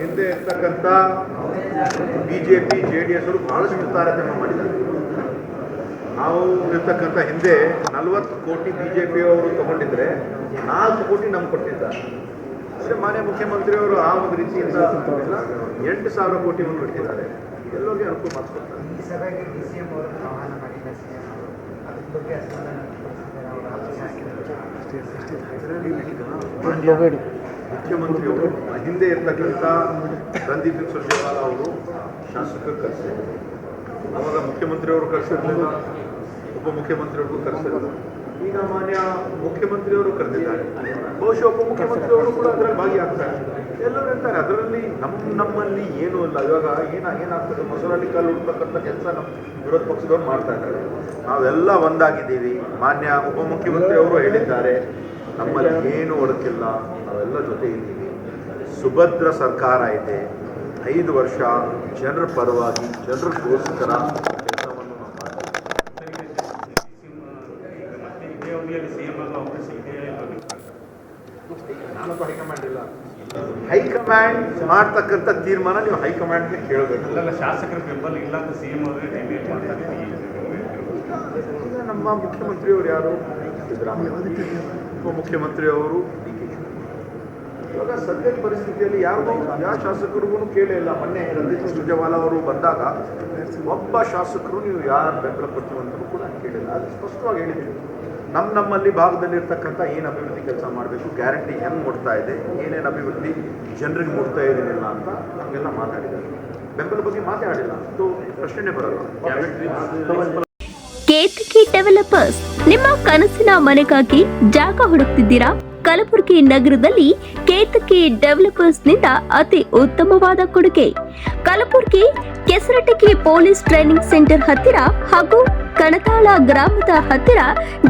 ಹಿಂದೆ ಇರ್ತಕ್ಕಂಥ B J P J D S ಅವರು ಬಹಳಷ್ಟು ತಾರತಮ್ಯ ಮಾಡಿದ್ದಾರೆ. ನಾವು ಇರ್ತಕ್ಕಂಥ ಹಿಂದೆ ನಲವತ್ತು ಕೋಟಿ ಬಿ ಜೆ ಪಿಯವರು ತಗೊಂಡಿದ್ರೆ ನಾಲ್ಕು ಕೋಟಿ ನಮ್ಗೆ ಕೊಟ್ಟಿದ್ದಾರೆ. ಅಂದರೆ ಮಾನ್ಯ ಮುಖ್ಯಮಂತ್ರಿಯವರು ಆ ಒಂದು ರೀತಿಯಿಂದ ಎಂಟು ಸಾವಿರ ಕೋಟಿಯನ್ನು ಬಿಟ್ಟಿದ್ದಾರೆ ಎಲ್ಲರಿಗೆ ಅನುಕೂಲ ಮಾಡಿಕೊಡ್ತಾರೆ ಈ ಮುಖ್ಯಮಂತ್ರಿಯವರು ಹಿಂದೆ ಇರ್ತಕ್ಕಂಥ ರಂದೀಪ್ ಸುರ್ಜೇವಾಲ ಅವರು ಶಾಸಕರು ಕರೆಸಿದ್ರು. ಅವಾಗ ಮುಖ್ಯಮಂತ್ರಿಯವರು ಕರೆಸಿರ್ಲಿಲ್ಲ, ಉಪಮುಖ್ಯಮಂತ್ರಿಯವ್ರಿಗೂ ಕರೆಸಿರಲಿಲ್ಲ. ಈಗ ಮಾನ್ಯ ಮುಖ್ಯಮಂತ್ರಿಯವರು ಕರೆದಿದ್ದಾರೆ. ಬಹುಶಃ ಉಪಮುಖ್ಯಮಂತ್ರಿಯವರು ಕೂಡ ಅದರಲ್ಲಿ ಭಾಗಿಯಾಗ್ತಾರೆ. ಎಲ್ಲರೂ ಇರ್ತಾರೆ ಅದರಲ್ಲಿ ನಮ್ಮ ನಮ್ಮಲ್ಲಿ ಏನೂ ಇಲ್ಲ. ಇವಾಗ ಏನ, ಏನಾಗ್ತದೆ? ಮೊಸರಲ್ಲಿ ಕಾಲು ಹುಡ್ತಕ್ಕಂಥ ಕೆಲಸ ನಮ್ಮ ವಿರೋಧ ಪಕ್ಷದವ್ರು ಮಾಡ್ತಾ ಇದ್ದಾರೆ. ನಾವೆಲ್ಲ ಒಂದಾಗಿದ್ದೀವಿ. ಮಾನ್ಯ ಉಪಮುಖ್ಯಮಂತ್ರಿಯವರು ಹೇಳಿದ್ದಾರೆ. ನಮ್ಮಲ್ಲಿ ಏನು ಒಡಕಿಲ್ಲ ನಾವೆಲ್ಲ ಜೊತೆ ಇದ್ದೀವಿ ಸುಭದ್ರ ಸರ್ಕಾರ ಇದೆ. ಐದು ವರ್ಷ ಜನರ ಪರವಾಗಿ ಜನರಿಗೋಸ್ಕರ ಕೆಲಸವನ್ನು ನಾವು ಮಾಡ್ತೀವಿ. ಹೈಕಮಾಂಡ್ ಮಾಡ್ತಕ್ಕಂಥ ತೀರ್ಮಾನ ನೀವು ಹೈಕಮಾಂಡ್ಗೆ ಕೇಳಬೇಕು. ಅಲ್ಲೆಲ್ಲ ಶಾಸಕರ ಬೆಂಬಲ ಇಲ್ಲ ಅಂತ ಸಿ ಎಂ ನಮ್ಮ ಮುಖ್ಯಮಂತ್ರಿಯವರು ಯಾರು? ಸಿದ್ದರಾಮಯ್ಯ. ಉಪಮುಖ್ಯಮಂತ್ರಿಯವರು ಅವರು ಕೆ ಇವಾಗ ಸದ್ಯದ ಪರಿಸ್ಥಿತಿಯಲ್ಲಿ ಯಾರು ಯಾವ ಶಾಸಕರಿಗೂ ಕೇಳೇ ಇಲ್ಲ. ಮೊನ್ನೆ ರಂಜಿತ್ ಸುರ್ಜೇವಾಲ ಅವರು ಬಂದಾಗ ಒಬ್ಬ ಶಾಸಕರು ನೀವು ಯಾರು ಬೆಂಬಲ ಕೊಡ್ತೀವಿ ಅಂತ ಕೂಡ ಕೇಳಿಲ್ಲ. ಅದು ಸ್ಪಷ್ಟವಾಗಿ ಹೇಳಿದ್ದೀವಿ ನಮ್ಮ ನಮ್ಮಲ್ಲಿ ಭಾಗದಲ್ಲಿರ್ತಕ್ಕಂಥ ಏನು ಅಭಿವೃದ್ಧಿ ಕೆಲಸ ಮಾಡಬೇಕು ಗ್ಯಾರಂಟಿ ಹೆಂಗೆ ಮುಟ್ತಾ ಇದೆ ಏನೇನು ಅಭಿವೃದ್ಧಿ ಜನರಿಗೆ ಮುಟ್ತಾ ಇದ್ದೀನಿಲ್ಲ ಅಂತ ನಮಗೆಲ್ಲ ಮಾತಾಡಿದ್ದಾರೆ. ಬೆಂಬಲ ಬಗ್ಗೆ ಮಾತಾಡಿಲ್ಲ. ಅದು ಪ್ರಶ್ನೆ ಬರಲ್ಲ. ಕೇತಕಿ ಡೆವಲಪರ್ಸ್ ನಿಮ್ಮ ಕನಸಿನ ಮನೆಗಾಗಿ ಜಾಗ ಹುಡುಕ್ತಿದ್ದೀರಾ? ಕಲಬುರಗಿ ನಗರದಲ್ಲಿ ಕೇತಕಿ ಡೆವಲಪರ್ಸ್ನಿಂದ ಅತಿ ಉತ್ತಮವಾದ ಕೊಡುಗೆ. Kalaburagi Kesaratagi police training centre ಹತ್ತಿರ ಹಾಗೂ ಕಣತಾಳ ಗ್ರಾಮದ ಹತ್ತಿರ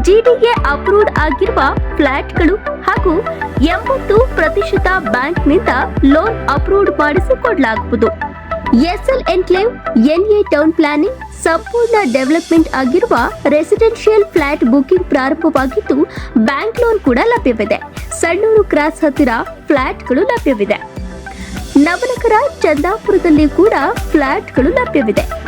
ಜಿಡಿಎ ಅಪ್ರೂವ್ಡ್ ಆಗಿರುವ ಫ್ಲಾಟ್ಗಳು ಹಾಗೂ ಎಂಬತ್ತು ಪ್ರತಿಶತ ಬ್ಯಾಂಕ್ನಿಂದ loan approved ಮಾಡಿಸಿಕೊಡಲಾಗುವುದು. SL enclave, NA town planning, ಸಂಪೂರ್ಣ ಡೆವಲಪ್ಮೆಂಟ್ ಆಗಿರುವ ರೆಸಿಡೆನ್ಷಿಯಲ್ ಫ್ಲಾಟ್ ಬುಕಿಂಗ್ ಪ್ರಾರಂಭವಾಗಿದ್ದು ಬ್ಯಾಂಕ್ ಲೋನ್ ಕೂಡ ಲಭ್ಯವಿದೆ. ಸಣ್ಣೂರು ಕ್ರಾಸ್ ಹತ್ತಿರ ಫ್ಲಾಟ್ಗಳು ಲಭ್ಯವಿದೆ. ನವನಗರ, ಚಂದಾಪುರದಲ್ಲಿ ಕೂಡ ಫ್ಲಾಟ್ಗಳು ಲಭ್ಯವಿದೆ.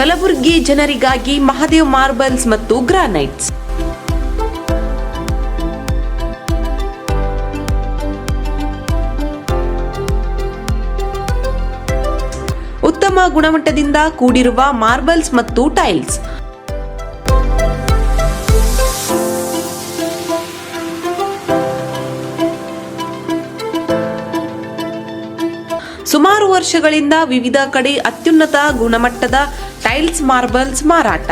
Kalaburagi ಜನರಿಗಾಗಿ ಮಹಾದೇವ್ ಮಾರ್ಬಲ್ಸ್ ಮತ್ತು ಗ್ರಾನೈಟ್ಸ್. ಉತ್ತಮ ಗುಣಮಟ್ಟದಿಂದ ಕೂಡಿರುವ ಮಾರ್ಬಲ್ಸ್ ಮತ್ತು ಟೈಲ್ಸ್. ಸುಮಾರು ವರ್ಷಗಳಿಂದ ವಿವಿಧ ಕಡೆ ಅತ್ಯುನ್ನತ ಗುಣಮಟ್ಟದ ಟೈಲ್ಸ್ ಮಾರ್ಬಲ್ಸ್ ಮಾರಾಟ.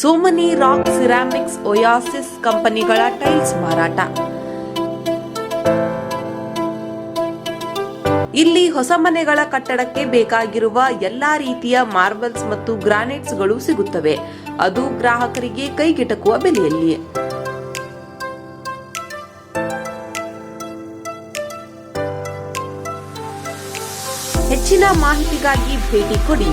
ಸೋಮನಿ ರಾಕ್ ಸಿರಾಮಿಕ್ಸ್ ಒಯಾಸಿಸ್ ಕಂಪನಿಗಳ ಟೈಲ್ಸ್ ಮಾರಾಟ. ಇಲ್ಲಿ ಹೊಸ ಮನೆಗಳ ಕಟ್ಟಡಕ್ಕೆ ಬೇಕಾಗಿರುವ ಎಲ್ಲಾ ರೀತಿಯ ಮಾರ್ಬಲ್ಸ್ ಮತ್ತು ಗ್ರಾನೈಟ್ಸ್ಗಳು ಸಿಗುತ್ತವೆ. ಅದು ಗ್ರಾಹಕರಿಗೆ ಕೈಗೆಟಕುವ ಬೆಲೆಯಲ್ಲಿ. ಹೆಚ್ಚಿನ ಮಾಹಿತಿಗಾಗಿ ಭೇಟಿ ಕೊಡಿ.